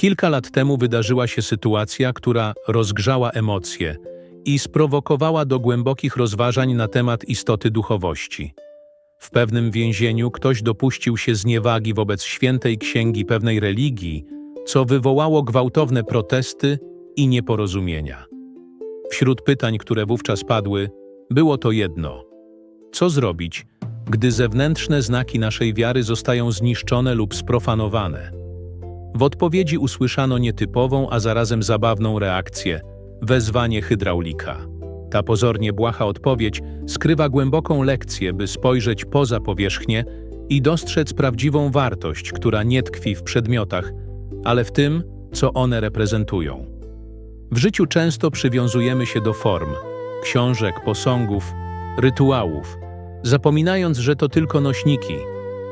Kilka lat temu wydarzyła się sytuacja, która rozgrzała emocje i sprowokowała do głębokich rozważań na temat istoty duchowości. W pewnym więzieniu ktoś dopuścił się zniewagi wobec świętej księgi pewnej religii, co wywołało gwałtowne protesty i nieporozumienia. Wśród pytań, które wówczas padły, było to jedno: co zrobić, gdy zewnętrzne znaki naszej wiary zostają zniszczone lub sprofanowane? W odpowiedzi usłyszano nietypową, a zarazem zabawną reakcję wezwanie hydraulika. Ta pozornie błaha odpowiedź skrywa głęboką lekcję, by spojrzeć poza powierzchnię i dostrzec prawdziwą wartość, która nie tkwi w przedmiotach, ale w tym, co one reprezentują. W życiu często przywiązujemy się do form, książek, posągów, rytuałów, zapominając, że to tylko nośniki,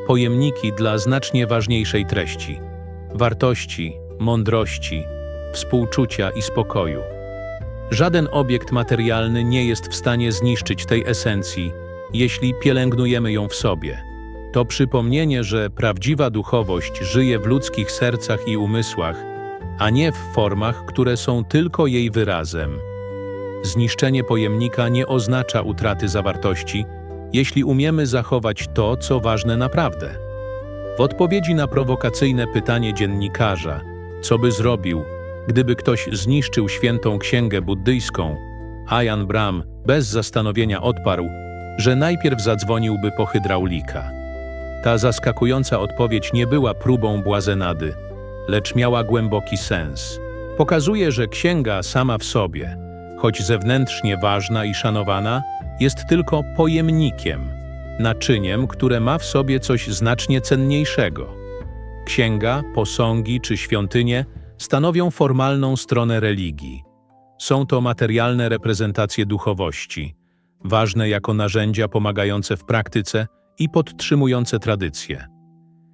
pojemniki dla znacznie ważniejszej treści wartości, mądrości, współczucia i spokoju. Żaden obiekt materialny nie jest w stanie zniszczyć tej esencji, jeśli pielęgnujemy ją w sobie. To przypomnienie, że prawdziwa duchowość żyje w ludzkich sercach i umysłach, a nie w formach, które są tylko jej wyrazem. Zniszczenie pojemnika nie oznacza utraty zawartości, jeśli umiemy zachować to, co ważne naprawdę. W odpowiedzi na prowokacyjne pytanie dziennikarza, co by zrobił, gdyby ktoś zniszczył świętą księgę buddyjską, Ayan Brahm bez zastanowienia odparł, że najpierw zadzwoniłby po hydraulika. Ta zaskakująca odpowiedź nie była próbą błazenady, lecz miała głęboki sens. Pokazuje, że księga sama w sobie, choć zewnętrznie ważna i szanowana, jest tylko pojemnikiem, naczyniem, które ma w sobie coś znacznie cenniejszego. Księga, posągi czy świątynie stanowią formalną stronę religii. Są to materialne reprezentacje duchowości, ważne jako narzędzia pomagające w praktyce i podtrzymujące tradycje.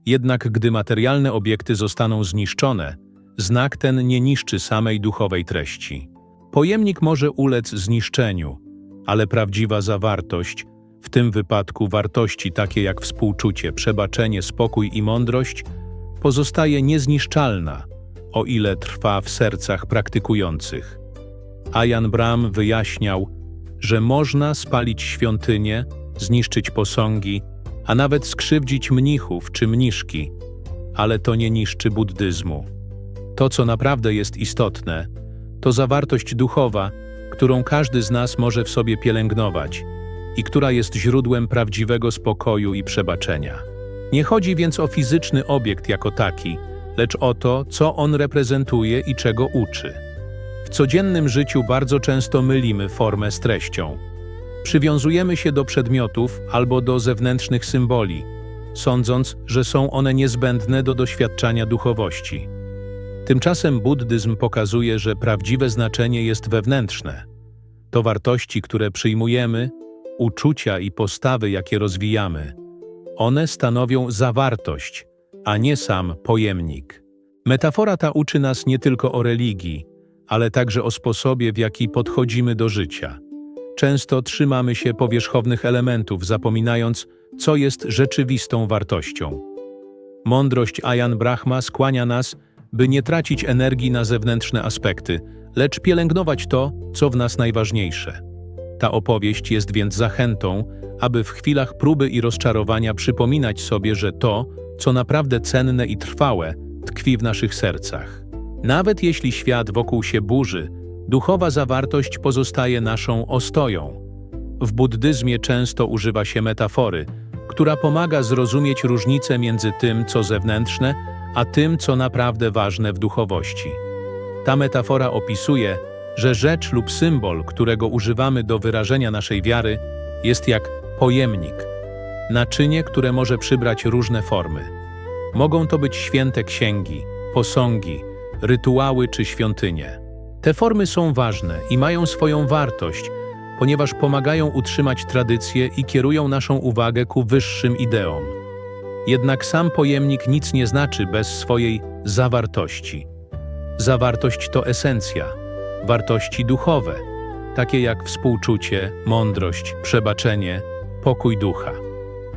Jednak gdy materialne obiekty zostaną zniszczone, znak ten nie niszczy samej duchowej treści. Pojemnik może ulec zniszczeniu, ale prawdziwa zawartość, w tym wypadku wartości takie jak współczucie, przebaczenie, spokój i mądrość, pozostaje niezniszczalna, o ile trwa w sercach praktykujących. Ayan Brahm wyjaśniał, że można spalić świątynię, zniszczyć posągi, a nawet skrzywdzić mnichów czy mniszki, ale to nie niszczy buddyzmu. To, co naprawdę jest istotne, to zawartość duchowa, którą każdy z nas może w sobie pielęgnować i która jest źródłem prawdziwego spokoju i przebaczenia. Nie chodzi więc o fizyczny obiekt jako taki, lecz o to, co on reprezentuje i czego uczy. W codziennym życiu bardzo często mylimy formę z treścią. Przywiązujemy się do przedmiotów albo do zewnętrznych symboli, sądząc, że są one niezbędne do doświadczania duchowości. Tymczasem buddyzm pokazuje, że prawdziwe znaczenie jest wewnętrzne. To wartości, które przyjmujemy, uczucia i postawy, jakie rozwijamy. One stanowią zawartość, a nie sam pojemnik. Metafora ta uczy nas nie tylko o religii, ale także o sposobie, w jaki podchodzimy do życia. Często trzymamy się powierzchownych elementów, zapominając, co jest rzeczywistą wartością. Mądrość Ayan Brahma skłania nas, by nie tracić energii na zewnętrzne aspekty, lecz pielęgnować to, co w nas najważniejsze. Ta opowieść jest więc zachętą, aby w chwilach próby i rozczarowania przypominać sobie, że to, co naprawdę cenne i trwałe, tkwi w naszych sercach. Nawet jeśli świat wokół się burzy, duchowa zawartość pozostaje naszą ostoją. W buddyzmie często używa się metafory, która pomaga zrozumieć różnicę między tym, co zewnętrzne, a tym, co naprawdę ważne w duchowości. Ta metafora opisuje, że rzecz lub symbol, którego używamy do wyrażenia naszej wiary, jest jak pojemnik, naczynie, które może przybrać różne formy. Mogą to być święte księgi, posągi, rytuały czy świątynie. Te formy są ważne i mają swoją wartość, ponieważ pomagają utrzymać tradycję i kierują naszą uwagę ku wyższym ideom. Jednak sam pojemnik nic nie znaczy bez swojej zawartości. Zawartość to esencja, wartości duchowe, takie jak współczucie, mądrość, przebaczenie, pokój ducha.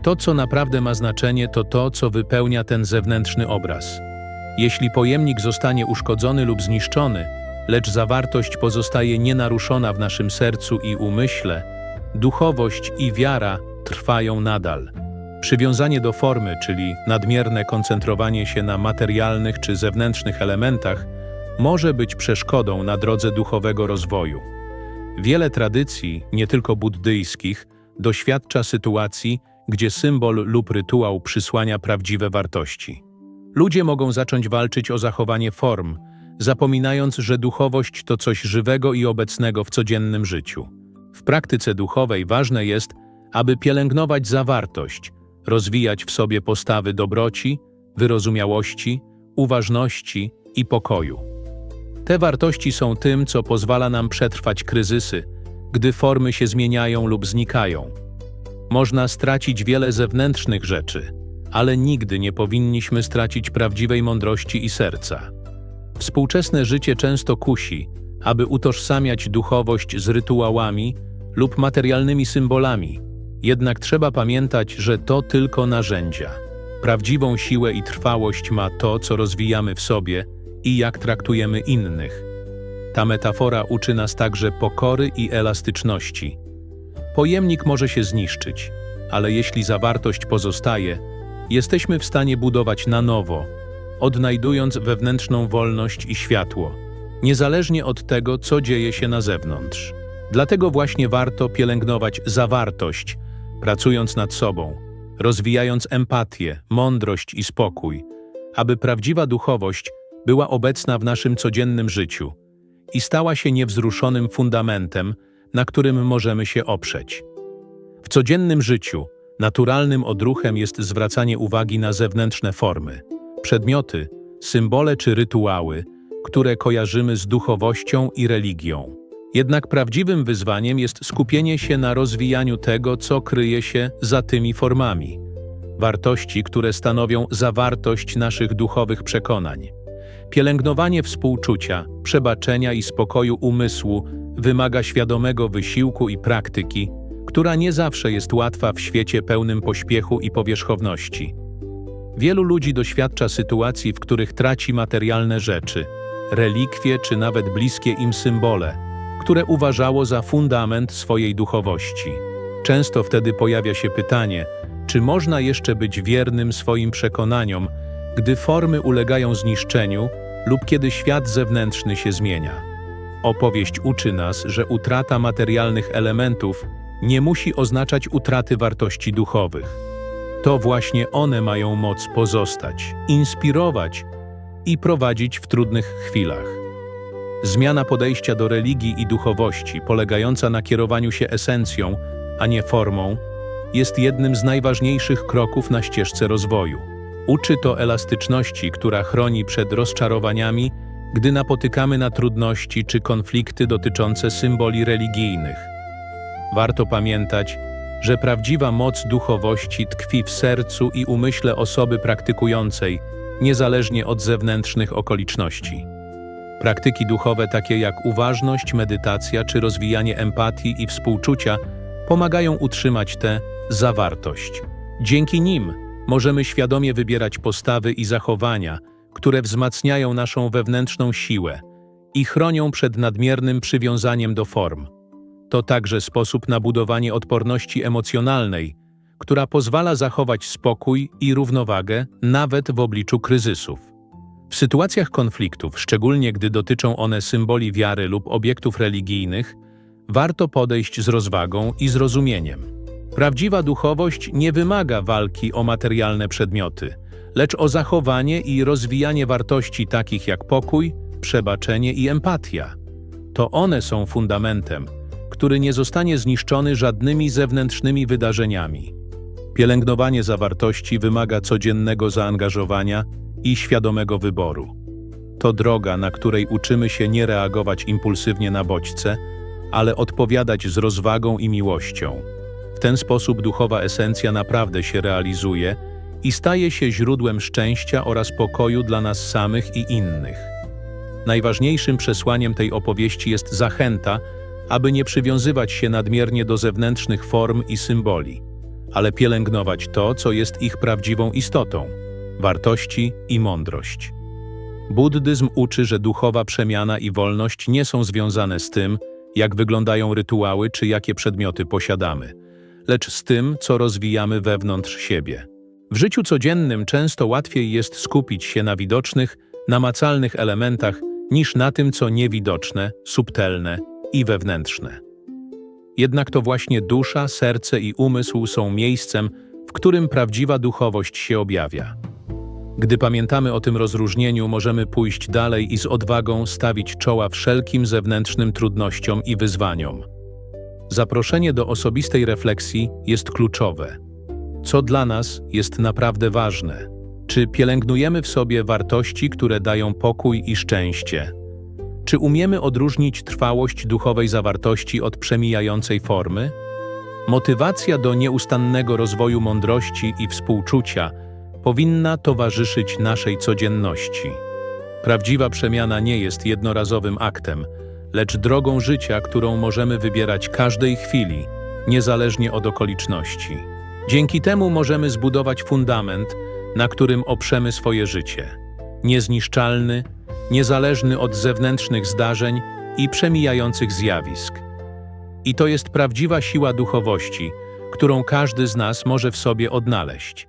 To, co naprawdę ma znaczenie, to to, co wypełnia ten zewnętrzny obraz. Jeśli pojemnik zostanie uszkodzony lub zniszczony, lecz zawartość pozostaje nienaruszona w naszym sercu i umyśle, duchowość i wiara trwają nadal. Przywiązanie do formy, czyli nadmierne koncentrowanie się na materialnych czy zewnętrznych elementach, może być przeszkodą na drodze duchowego rozwoju. Wiele tradycji, nie tylko buddyjskich, doświadcza sytuacji, gdzie symbol lub rytuał przysłania prawdziwe wartości. Ludzie mogą zacząć walczyć o zachowanie form, zapominając, że duchowość to coś żywego i obecnego w codziennym życiu. W praktyce duchowej ważne jest, aby pielęgnować zawartość, rozwijać w sobie postawy dobroci, wyrozumiałości, uważności i pokoju. Te wartości są tym, co pozwala nam przetrwać kryzysy, gdy formy się zmieniają lub znikają. Można stracić wiele zewnętrznych rzeczy, ale nigdy nie powinniśmy stracić prawdziwej mądrości i serca. Współczesne życie często kusi, aby utożsamiać duchowość z rytuałami lub materialnymi symbolami, jednak trzeba pamiętać, że to tylko narzędzia. Prawdziwą siłę i trwałość ma to, co rozwijamy w sobie i jak traktujemy innych. Ta metafora uczy nas także pokory i elastyczności. Pojemnik może się zniszczyć, ale jeśli zawartość pozostaje, jesteśmy w stanie budować na nowo, odnajdując wewnętrzną wolność i światło, niezależnie od tego, co dzieje się na zewnątrz. Dlatego właśnie warto pielęgnować zawartość, pracując nad sobą, rozwijając empatię, mądrość i spokój, aby prawdziwa duchowość była obecna w naszym codziennym życiu i stała się niewzruszonym fundamentem, na którym możemy się oprzeć. W codziennym życiu naturalnym odruchem jest zwracanie uwagi na zewnętrzne formy, przedmioty, symbole czy rytuały, które kojarzymy z duchowością i religią. Jednak prawdziwym wyzwaniem jest skupienie się na rozwijaniu tego, co kryje się za tymi formami. Wartości, które stanowią zawartość naszych duchowych przekonań. Pielęgnowanie współczucia, przebaczenia i spokoju umysłu wymaga świadomego wysiłku i praktyki, która nie zawsze jest łatwa w świecie pełnym pośpiechu i powierzchowności. Wielu ludzi doświadcza sytuacji, w których traci materialne rzeczy, relikwie czy nawet bliskie im symbole, które uważało za fundament swojej duchowości. Często wtedy pojawia się pytanie, czy można jeszcze być wiernym swoim przekonaniom, gdy formy ulegają zniszczeniu lub kiedy świat zewnętrzny się zmienia. Opowieść uczy nas, że utrata materialnych elementów nie musi oznaczać utraty wartości duchowych. To właśnie one mają moc pozostać, inspirować i prowadzić w trudnych chwilach. Zmiana podejścia do religii i duchowości, polegająca na kierowaniu się esencją, a nie formą, jest jednym z najważniejszych kroków na ścieżce rozwoju. Uczy to elastyczności, która chroni przed rozczarowaniami, gdy napotykamy na trudności czy konflikty dotyczące symboli religijnych. Warto pamiętać, że prawdziwa moc duchowości tkwi w sercu i umyśle osoby praktykującej, niezależnie od zewnętrznych okoliczności. Praktyki duchowe takie jak uważność, medytacja czy rozwijanie empatii i współczucia pomagają utrzymać tę zawartość. Dzięki nim możemy świadomie wybierać postawy i zachowania, które wzmacniają naszą wewnętrzną siłę i chronią przed nadmiernym przywiązaniem do form. To także sposób na budowanie odporności emocjonalnej, która pozwala zachować spokój i równowagę nawet w obliczu kryzysów. W sytuacjach konfliktów, szczególnie gdy dotyczą one symboli wiary lub obiektów religijnych, warto podejść z rozwagą i zrozumieniem. Prawdziwa duchowość nie wymaga walki o materialne przedmioty, lecz o zachowanie i rozwijanie wartości takich jak pokój, przebaczenie i empatia. To one są fundamentem, który nie zostanie zniszczony żadnymi zewnętrznymi wydarzeniami. Pielęgnowanie zawartości wymaga codziennego zaangażowania i świadomego wyboru. To droga, na której uczymy się nie reagować impulsywnie na bodźce, ale odpowiadać z rozwagą i miłością. W ten sposób duchowa esencja naprawdę się realizuje i staje się źródłem szczęścia oraz pokoju dla nas samych i innych. Najważniejszym przesłaniem tej opowieści jest zachęta, aby nie przywiązywać się nadmiernie do zewnętrznych form i symboli, ale pielęgnować to, co jest ich prawdziwą istotą wartości i mądrość. Buddyzm uczy, że duchowa przemiana i wolność nie są związane z tym, jak wyglądają rytuały czy jakie przedmioty posiadamy, lecz z tym, co rozwijamy wewnątrz siebie. W życiu codziennym często łatwiej jest skupić się na widocznych, namacalnych elementach niż na tym, co niewidoczne, subtelne i wewnętrzne. Jednak to właśnie dusza, serce i umysł są miejscem, w którym prawdziwa duchowość się objawia. Gdy pamiętamy o tym rozróżnieniu, możemy pójść dalej i z odwagą stawić czoła wszelkim zewnętrznym trudnościom i wyzwaniom. Zaproszenie do osobistej refleksji jest kluczowe. Co dla nas jest naprawdę ważne? Czy pielęgnujemy w sobie wartości, które dają pokój i szczęście? Czy umiemy odróżnić trwałość duchowej zawartości od przemijającej formy? Motywacja do nieustannego rozwoju mądrości i współczucia powinna towarzyszyć naszej codzienności. Prawdziwa przemiana nie jest jednorazowym aktem, lecz drogą życia, którą możemy wybierać każdej chwili, niezależnie od okoliczności. Dzięki temu możemy zbudować fundament, na którym oprzemy swoje życie. Niezniszczalny, niezależny od zewnętrznych zdarzeń i przemijających zjawisk. I to jest prawdziwa siła duchowości, którą każdy z nas może w sobie odnaleźć.